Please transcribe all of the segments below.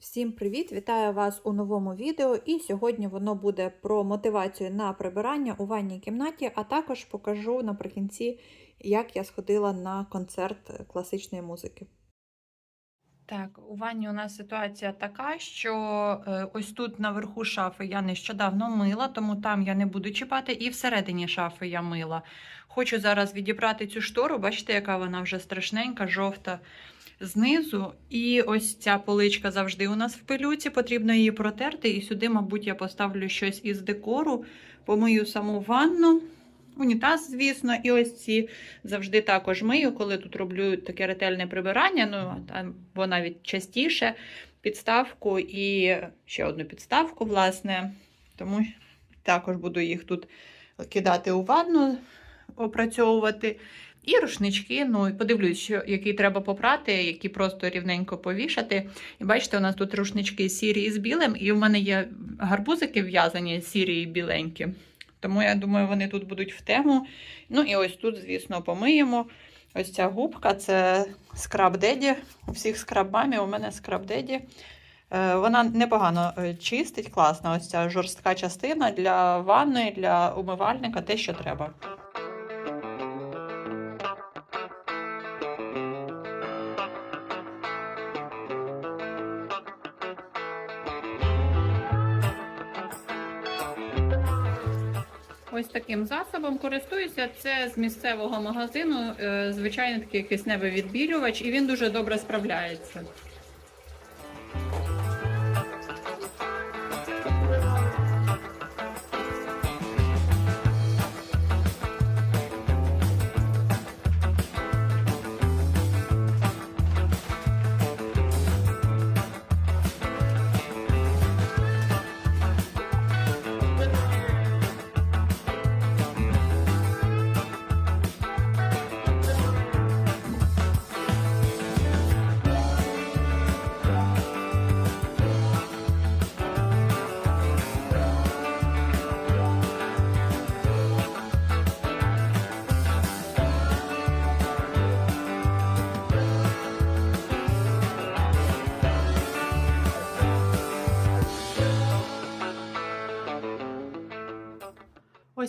Всім привіт! Вітаю вас у новому відео. І сьогодні воно буде про мотивацію на прибирання у ванній кімнаті, а також покажу наприкінці, як я сходила на концерт класичної музики. Так, у ванні у нас ситуація така, що е, ось тут наверху шафи я нещодавно мила, тому там я не буду чіпати, і всередині шафи я мила. Хочу зараз відібрати цю штору, бачите, яка вона вже страшненька, жовта знизу. І ось ця поличка завжди у нас в пилюці, потрібно її протерти. І сюди, мабуть, я поставлю щось із декору, помию саму ванну. Унітаз, звісно, і ось ці завжди також мию, коли тут роблю таке ретельне прибирання, ну там, бо навіть частіше підставку і ще одну підставку, власне. Тому також буду їх тут кидати у ванну, опрацьовувати. І рушнички, ну і подивлюсь, що, які треба попрати, які просто рівненько повішати. І бачите, у нас тут рушнички сірі з білим, і в мене є гарбузики в'язані сірі і біленькі. Тому я думаю, вони тут будуть в тему. Ну і ось тут, звісно, помиємо. Ось ця губка це скраб Деді. У всіх скраб мамі, у мене скраб Деді. Е, Вона непогано е, чистить, класна. Ось ця жорстка частина для ванної, для умивальника, те, що треба. Ось таким засобом користуюся. Це з місцевого магазину, е, звичайно, такий кисневий відбілювач, і він дуже добре справляється.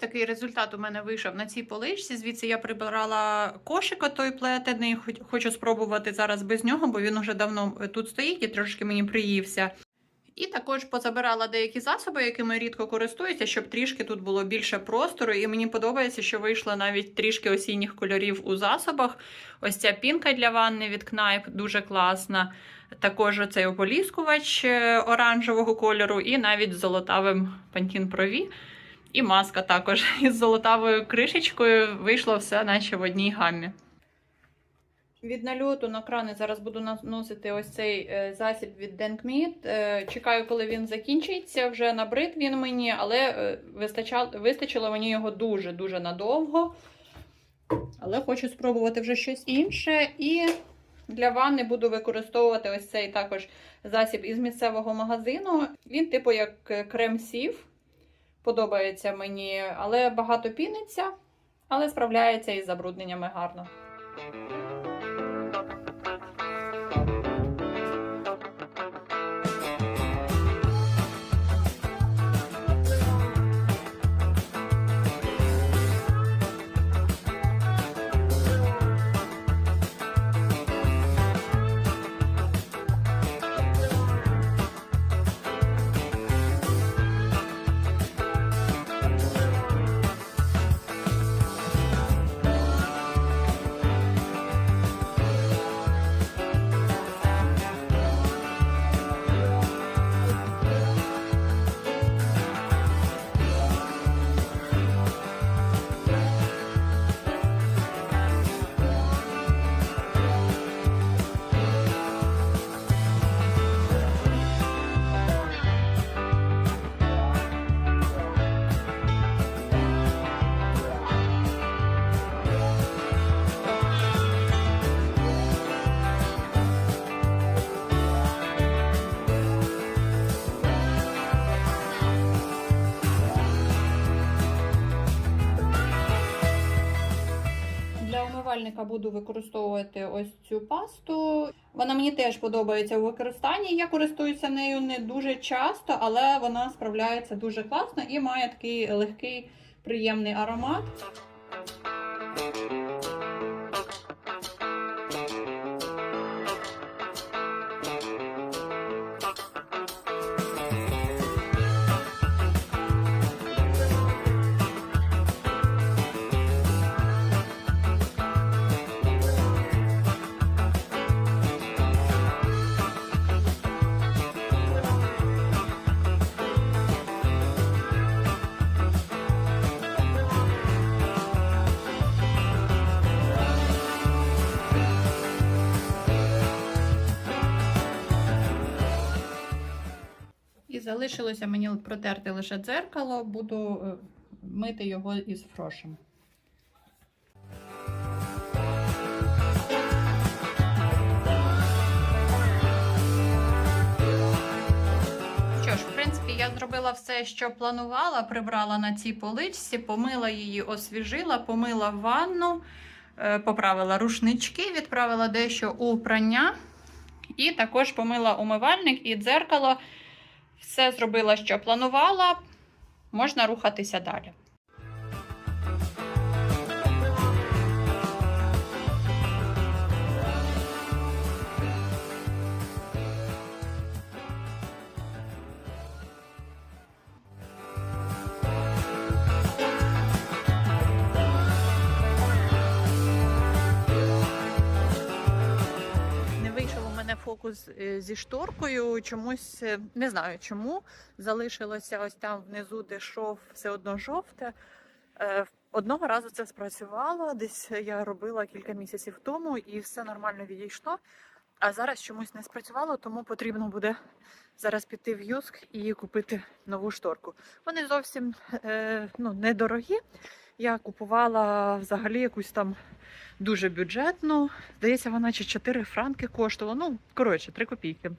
Такий результат у мене вийшов на цій поличці. Звідси я прибирала кошик той плетений. Хочу спробувати зараз без нього, бо він уже давно е, тут стоїть і трошки мені приївся. І також позабирала деякі засоби, якими рідко користуюся, щоб трішки тут було більше простору. І мені подобається, що вийшло навіть трішки осінніх кольорів у засобах. Ось ця пінка для ванни від Кнайп дуже класна. Також цей ополіскувач е, оранжевого кольору, і навіть з золотавим Pro V. І маска також із золотавою кришечкою вийшло все, наче в одній гаммі. Від нальоту на крани зараз буду наносити ось цей е, засіб від Denkmeat. Е, Чекаю, коли він закінчиться. Вже набрид він мені, але е, вистачило мені його дуже-дуже надовго. Але хочу спробувати вже щось інше. І для ванни буду використовувати ось цей також засіб із місцевого магазину. Він, типу, як крем-сів. Подобається мені, але багато піниться, але справляється із забрудненнями гарно. Умивальника буду використовувати ось цю пасту. Вона мені теж подобається у використанні. Я користуюся нею не дуже часто, але вона справляється дуже класно і має такий легкий, приємний аромат. Залишилося мені протерти лише дзеркало, буду е, мити його із фрошем. Що ж, в принципі, я зробила все, що планувала. Прибрала на цій поличці, помила її, освіжила, помила ванну, е, поправила рушнички, відправила дещо у прання. І також помила умивальник і дзеркало. Все зробила, що планувала. Можна рухатися далі. Фокус е, зі шторкою. Чомусь е, не знаю чому. Залишилося ось там внизу, де шов все одно жовте. Е, Одного разу це спрацювало. Десь я робила кілька місяців тому і все нормально відійшло. А зараз чомусь не спрацювало, тому потрібно буде зараз піти в Юск і купити нову шторку. Вони зовсім е, ну, недорогі. Я купувала взагалі якусь там дуже бюджетну. Здається, вона чи 4 франки коштувала. Ну, коротше, 3 копійки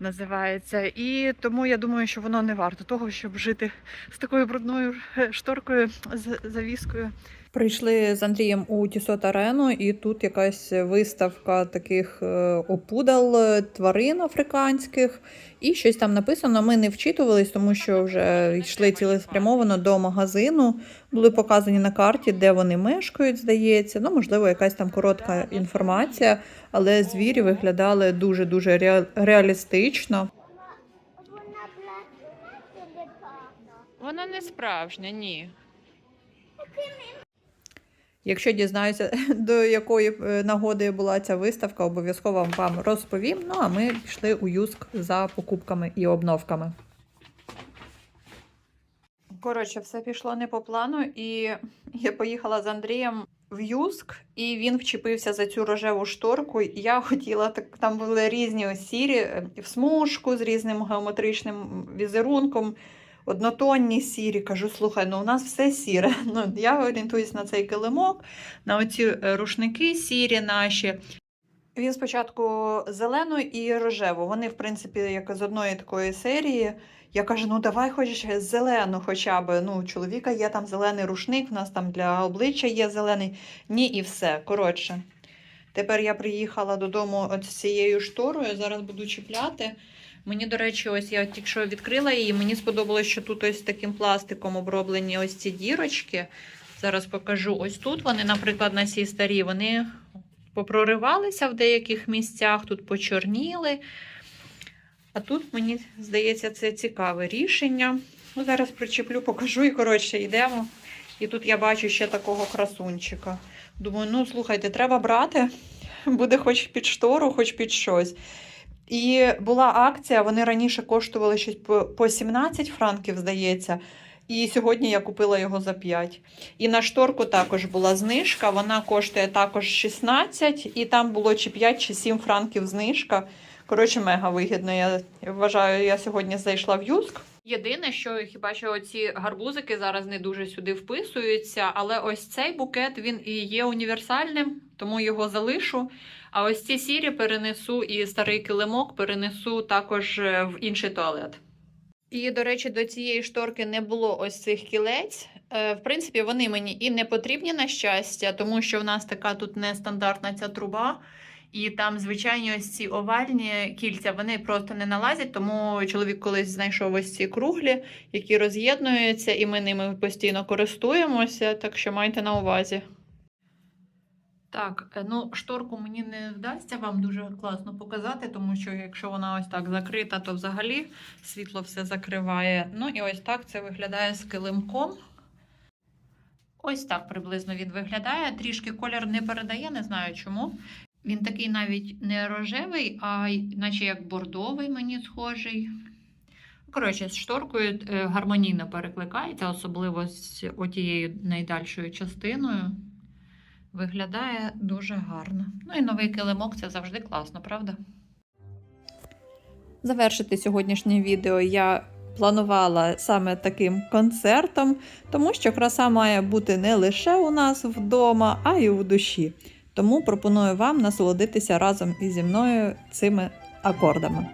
називається. І тому я думаю, що воно не варто того, щоб жити з такою брудною е, шторкою з завіскою. Прийшли з Андрієм у Тісот Арену, і тут якась виставка таких е, опудал е, тварин африканських, і щось там написано. Ми не вчитувались, тому що вже йшли цілеспрямовано до магазину. Були показані на карті, де вони мешкають, здається. Ну, можливо, якась там коротка інформація, але звірі виглядали дуже дуже ре- реалістично. Вона не справжня, ні. Якщо дізнаюся, до якої е, нагоди була ця виставка, обов'язково вам розповім. Ну а ми пішли у Юск за покупками і обновками. Коротше, все пішло не по плану, і я поїхала з Андрієм в Юск, і він вчепився за цю рожеву шторку. Я хотіла так, там були різні сірі е, в смужку з різним геометричним візерунком однотонні сірі. Кажу, слухай, ну у нас все сіре. Ну, я орієнтуюсь на цей килимок, на оці е, рушники сірі наші. Він спочатку зелену і рожеву. Вони, в принципі, як з одної такої серії. Я кажу, ну давай хоч зелену хоча б. Ну, у чоловіка є там зелений рушник, в нас там для обличчя є зелений. Ні, і все. Коротше. Тепер я приїхала додому з цією шторою, зараз буду чіпляти. Мені, до речі, ось я тільки що відкрила її. Мені сподобалось, що тут ось таким пластиком оброблені ось ці дірочки. Зараз покажу. Ось тут вони, наприклад, на цій старій, вони попроривалися в деяких місцях, тут почорніли. А тут, мені здається, це цікаве рішення. Ну, зараз причеплю, покажу і коротше йдемо. І тут я бачу ще такого красунчика. Думаю, ну слухайте, треба брати. Буде хоч під штору, хоч під щось. І була акція, вони раніше коштували щось по по 17 франків, здається. І сьогодні я купила його за 5. І на шторку також була знижка. Вона коштує також 16, і там було чи 5, чи 7 франків знижка. Коротше, мега вигідно. Я вважаю, я сьогодні зайшла в Юск. Єдине, що хіба що ці гарбузики зараз не дуже сюди вписуються, але ось цей букет він і є універсальним, тому його залишу. А ось ці сірі перенесу і старий килимок перенесу також е, в інший туалет. І, до речі, до цієї шторки не було ось цих кілець. Е, В принципі, вони мені і не потрібні на щастя, тому що в нас така тут нестандартна ця труба. І там звичайні ось ці овальні кільця, вони просто не налазять, тому чоловік колись знайшов ось ці круглі, які роз'єднуються, і ми ними постійно користуємося, так що майте на увазі. Так, е, ну шторку мені не вдасться вам дуже класно показати, тому що якщо вона ось так закрита, то взагалі світло все закриває. Ну і ось так це виглядає з килимком. Ось так приблизно він виглядає. Трішки колір не передає, не знаю чому. Він такий навіть не рожевий, а наче як бордовий мені схожий. Коротше, з шторкою е, гармонійно перекликається, особливо з отією найдальшою частиною. Виглядає дуже гарно. Ну і новий килимок це завжди класно, правда? Завершити сьогоднішнє відео я планувала саме таким концертом, тому що краса має бути не лише у нас вдома, а й у душі. Тому пропоную вам насолодитися разом ізі мною цими акордами.